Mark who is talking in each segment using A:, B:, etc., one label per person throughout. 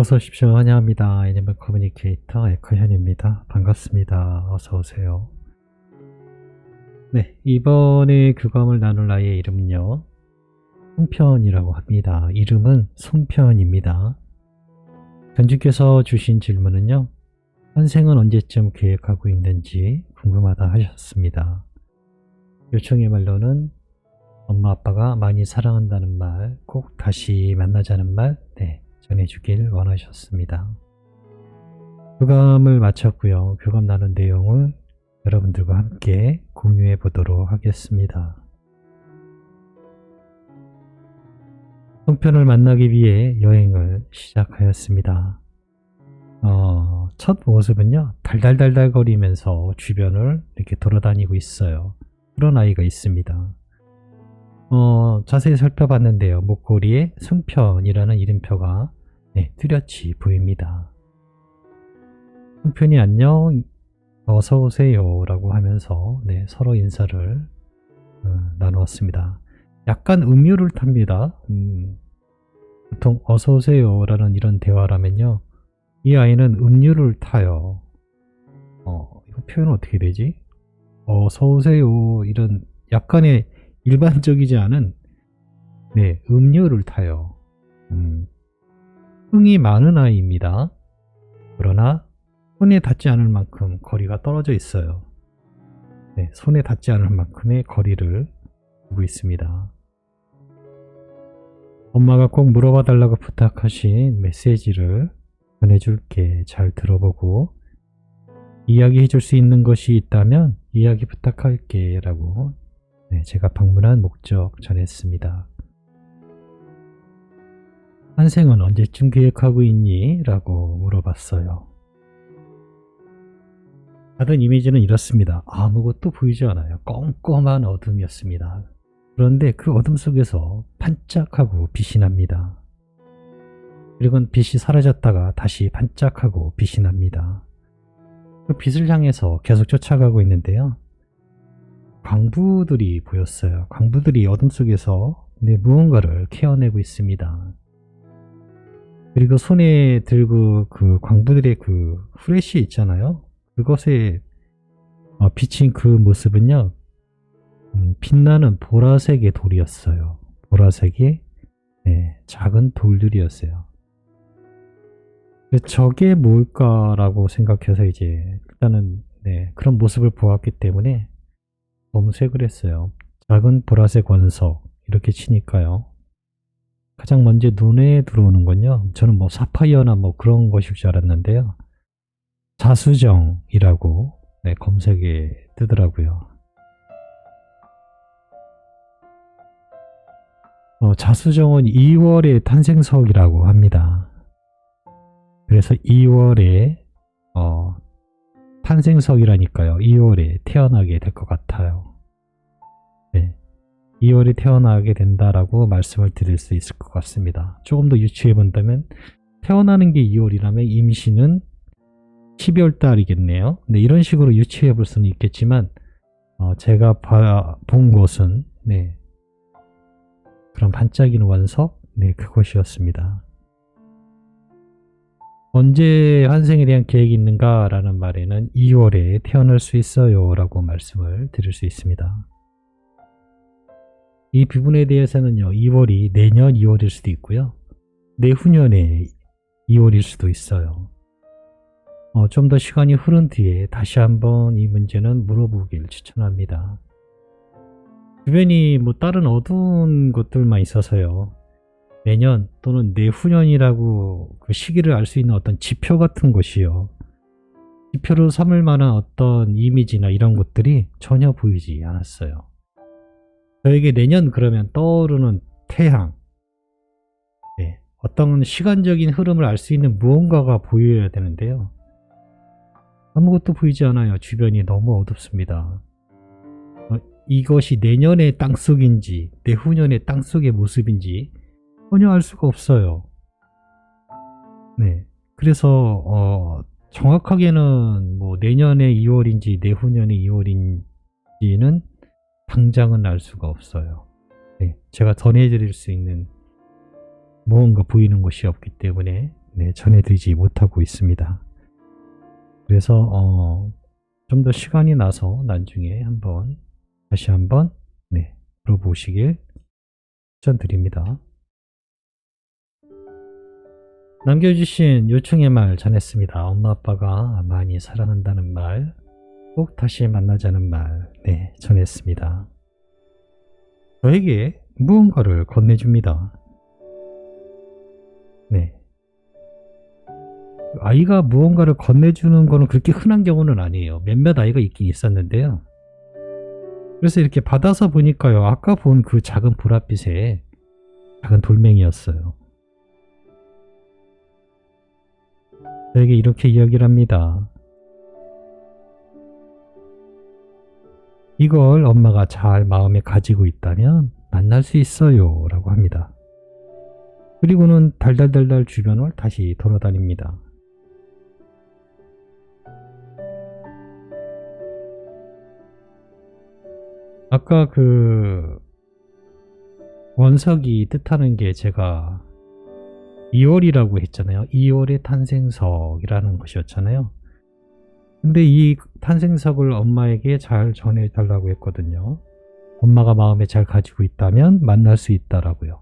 A: 어서 오십시오. 환영합니다. 애니멀 커뮤니케이터 에커현입니다. 반갑습니다. 어서 오세요. 네, 이번에 교감을 나눌 아이의 이름은요. 송편이라고 합니다. 이름은 송편입니다. 견주께서 주신 질문은요. 환생은 언제쯤 계획하고 있는지 궁금하다 하셨습니다. 요청의 말로는 엄마 아빠가 많이 사랑한다는 말, 꼭 다시 만나자는 말, 네, 전해주길 원하셨습니다. 교감을 마쳤고요. 교감 나눈 내용을 여러분들과 함께 공유해 보도록 하겠습니다. 송편을 만나기 위해 여행을 시작하였습니다. 어, 첫 모습은요, 달달달달 거리면서 주변을 이렇게 돌아다니고 있어요. 그런 아이가 있습니다. 어, 자세히 살펴봤는데요. 목걸이에 승편이라는 이름표가 네, 뚜렷이 보입니다. 승편이 안녕, 어서 오세요 라고 하면서 네, 서로 인사를 어, 나누었습니다. 약간 음유를 탑니다. 음, 보통 어서 오세요 라는 이런 대화라면요. 이 아이는 음유를 타요. 어, 이거 표현 어떻게 되지? 어서 오세요 이런 약간의 일반적이지 않은 네, 음료를 타요. 음, 흥이 많은 아이입니다. 그러나 손에 닿지 않을 만큼 거리가 떨어져 있어요. 네, 손에 닿지 않을 만큼의 거리를 두고 있습니다. 엄마가 꼭 물어봐 달라고 부탁하신 메시지를 전해줄게. 잘 들어보고 이야기해 줄 수 있는 것이 있다면 이야기 부탁할게. 라고 네, 제가 방문한 목적 전했습니다. 환생은 언제쯤 계획하고 있니? 라고 물어봤어요. 받은 이미지는 이렇습니다. 아무것도 보이지 않아요. 껌껌한 어둠이었습니다. 그런데 그 어둠 속에서 반짝하고 빛이 납니다. 그리고 빛이 사라졌다가 다시 반짝하고 빛이 납니다. 그 빛을 향해서 계속 쫓아가고 있는데요. 광부들이 보였어요. 광부들이 어둠 속에서 네, 무언가를 캐어내고 있습니다. 그리고 손에 들고 그 광부들의 그 후레쉬 있잖아요. 그것에 어, 비친 그 모습은요. 음, 빛나는 보라색의 돌이었어요. 보라색의 네, 작은 돌들이었어요. 저게 뭘까라고 생각해서 이제 일단은 네, 그런 모습을 보았기 때문에 검색을 했어요. 작은 보라색 원석 이렇게 치니까요. 가장 먼저 눈에 들어오는 건요. 저는 뭐 사파이어나 뭐 그런 것일 줄 알았는데요. 자수정이라고 네, 검색에 뜨더라고요. 어, 자수정은 2월의 탄생석이라고 합니다. 그래서 2월에 어, 탄생석이라니까요. 2월에 태어나게 될 것 같아요. 네. 2월에 태어나게 된다라고 말씀을 드릴 수 있을 것 같습니다. 조금 더 유추해 본다면 태어나는 게 2월이라면 임신은 12월 달이겠네요. 네, 이런 식으로 유추해 볼 수는 있겠지만 어, 제가 봐, 본 것은 네, 그런 반짝이는 원석 네, 그것이었습니다. 언제 환생에 대한 계획이 있는가 라는 말에는 2월에 태어날 수 있어요 라고 말씀을 드릴 수 있습니다. 이 부분에 대해서는요 2월이 내년 2월일 수도 있고요 내후년에 2월일 수도 있어요 어, 좀 더 시간이 흐른 뒤에 다시 한번 이 문제는 물어보길 추천합니다 주변이 뭐 다른 어두운 것들만 있어서요 내년 또는 내후년이라고 그 시기를 알 수 있는 어떤 지표 같은 것이요. 지표로 삼을 만한 어떤 이미지나 이런 것들이 전혀 보이지 않았어요. 저에게 내년 그러면 떠오르는 태양, 네, 어떤 시간적인 흐름을 알 수 있는 무언가가 보여야 되는데요. 아무것도 보이지 않아요. 주변이 너무 어둡습니다. 어, 이것이 내년의 땅속인지 내후년의 땅속의 모습인지 전혀 알 수가 없어요. 네. 그래서, 어, 정확하게는 뭐 내년에 2월인지 내후년에 2월인지는 당장은 알 수가 없어요. 네. 제가 전해드릴 수 있는 무언가 보이는 것이 없기 때문에 네, 전해드리지 못하고 있습니다. 그래서 어, 좀 더 시간이 나서 나중에 한번 다시 한번 네, 들어보시길 추천드립니다. 남겨주신 요청의 말 전했습니다. 엄마 아빠가 많이 사랑한다는 말, 꼭 다시 만나자는 말, 네, 전했습니다. 저에게 무언가를 건네줍니다. 네. 아이가 무언가를 건네주는 거는 그렇게 흔한 경우는 아니에요. 몇몇 아이가 있긴 있었는데요. 그래서 이렇게 받아서 보니까요. 아까 본 그 작은 불합빛에 작은 돌멩이였어요. 저에게 이렇게 이야기를 합니다. 이걸 엄마가 잘 마음에 가지고 있다면 만날 수 있어요. 라고 합니다. 그리고는 달달달달 주변을 다시 돌아다닙니다. 아까 그 원석이 뜻하는 게 제가 2월이라고 했잖아요. 2월의 탄생석이라는 것이었잖아요. 근데 이 탄생석을 엄마에게 잘 전해달라고 했거든요. 엄마가 마음에 잘 가지고 있다면 만날 수 있다라고요.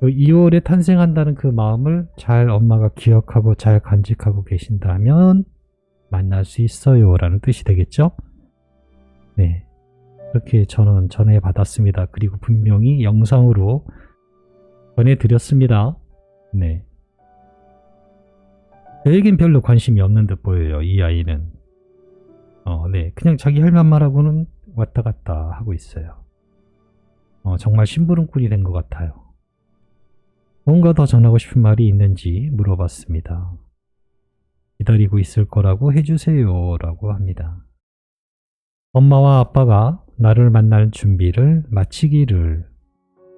A: 그 2월에 탄생한다는 그 마음을 잘 엄마가 기억하고 잘 간직하고 계신다면 만날 수 있어요 라는 뜻이 되겠죠? 네. 그렇게 저는 전해 받았습니다. 그리고 분명히 영상으로 전해드렸습니다. 네. 저에겐 별로 관심이 없는 듯 보여요. 이 아이는. 어, 네. 그냥 자기 할 말만 하고는 왔다 갔다 하고 있어요. 어, 정말 심부름꾼이 된 것 같아요. 뭔가 더 전하고 싶은 말이 있는지 물어봤습니다. 기다리고 있을 거라고 해주세요. 라고 합니다. 엄마와 아빠가 나를 만날 준비를 마치기를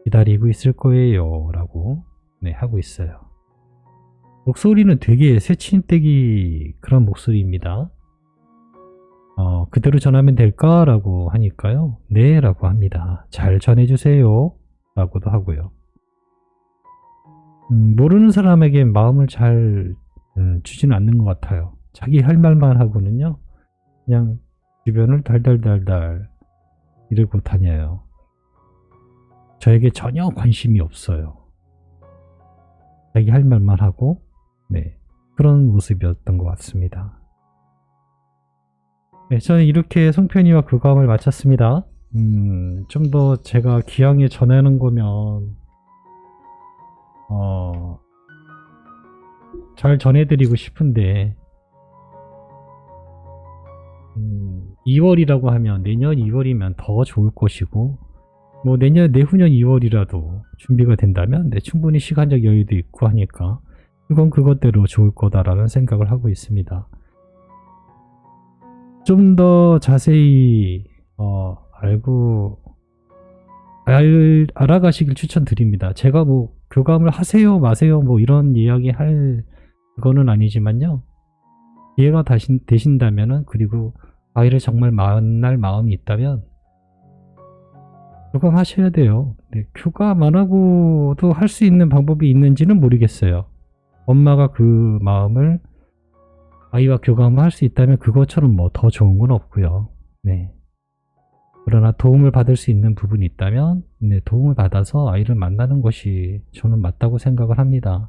A: 기다리고 있을 거예요. 라고 네, 하고 있어요. 목소리는 되게 새침대기 그런 목소리입니다. 어, 그대로 전하면 될까? 라고 하니까요. 네, 라고 합니다. 잘 전해주세요. 라고도 하고요. 음, 모르는 사람에게 마음을 잘 음, 주지는 않는 것 같아요. 자기 할 말만 하고는요. 그냥 주변을 달달달달 이러고 다녀요. 저에게 전혀 관심이 없어요. 자기 할 말만 하고, 네. 그런 모습이었던 것 같습니다. 네, 저는 이렇게 송편이와 교감을 마쳤습니다. 음, 좀 더 제가 기왕에 전하는 거면, 어, 잘 전해드리고 싶은데, 음, 2월이라고 하면 내년 2월이면 더 좋을 것이고, 뭐 내년 내후년 2월이라도 준비가 된다면 네, 충분히 시간적 여유도 있고 하니까 그건 그것대로 좋을 거다라는 생각을 하고 있습니다. 좀 더 자세히 어, 알고 알, 알아가시길 추천드립니다. 제가 뭐 교감을 하세요 마세요 뭐 이런 이야기 할 그거는 아니지만요. 이해가 다신, 되신다면은 그리고 아이를 정말 만날 마음이 있다면 교감하셔야 돼요. 네, 교감 안 하고도 할 수 있는 방법이 있는지는 모르겠어요. 엄마가 그 마음을 아이와 교감을 할 수 있다면 그것처럼 뭐 더 좋은 건 없고요. 네. 그러나 도움을 받을 수 있는 부분이 있다면 네, 도움을 받아서 아이를 만나는 것이 저는 맞다고 생각을 합니다.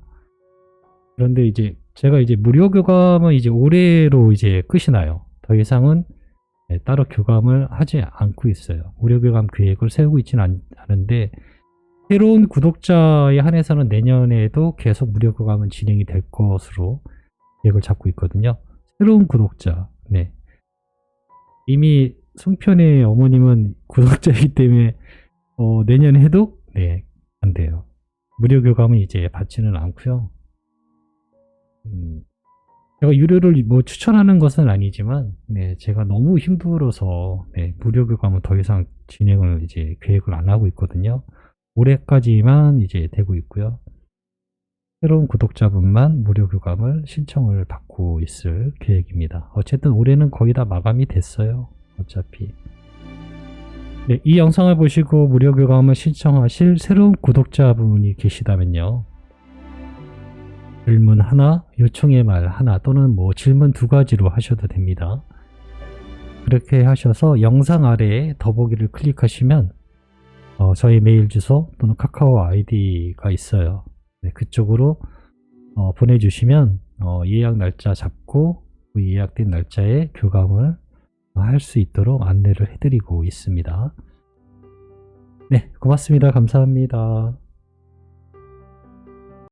A: 그런데 이제 제가 이제 무료 교감은 이제 올해로 이제 끝이 나요. 더 이상은 네, 따로 교감을 하지 않고 있어요. 무료 교감 계획을 세우고 있지는 않, 않은데 새로운 구독자에 한해서는 내년에도 계속 무료 교감은 진행이 될 것으로 계획을 잡고 있거든요. 새로운 구독자, 네. 이미 송편의 어머님은 구독자이기 때문에 어, 내년에 해도 네, 안 돼요. 무료 교감은 이제 받지는 않고요. 음, 제가 유료를 뭐 추천하는 것은 아니지만, 네, 제가 너무 힘들어서, 네, 무료 교감은 더 이상 진행을 이제 계획을 안 하고 있거든요. 올해까지만 이제 되고 있고요. 새로운 구독자분만 무료 교감을 신청을 받고 있을 계획입니다. 어쨌든 올해는 거의 다 마감이 됐어요. 어차피. 네, 이 영상을 보시고 무료 교감을 신청하실 새로운 구독자분이 계시다면요. 질문 하나, 요청의 말 하나 또는 뭐 질문 두 가지로 하셔도 됩니다. 그렇게 하셔서 영상 아래에 더보기를 클릭하시면 어, 저희 메일 주소 또는 카카오 아이디가 있어요. 네, 그쪽으로 어, 보내주시면 어, 예약 날짜 잡고 그 예약된 날짜에 교감을 할 수 있도록 안내를 해드리고 있습니다. 네, 고맙습니다. 감사합니다.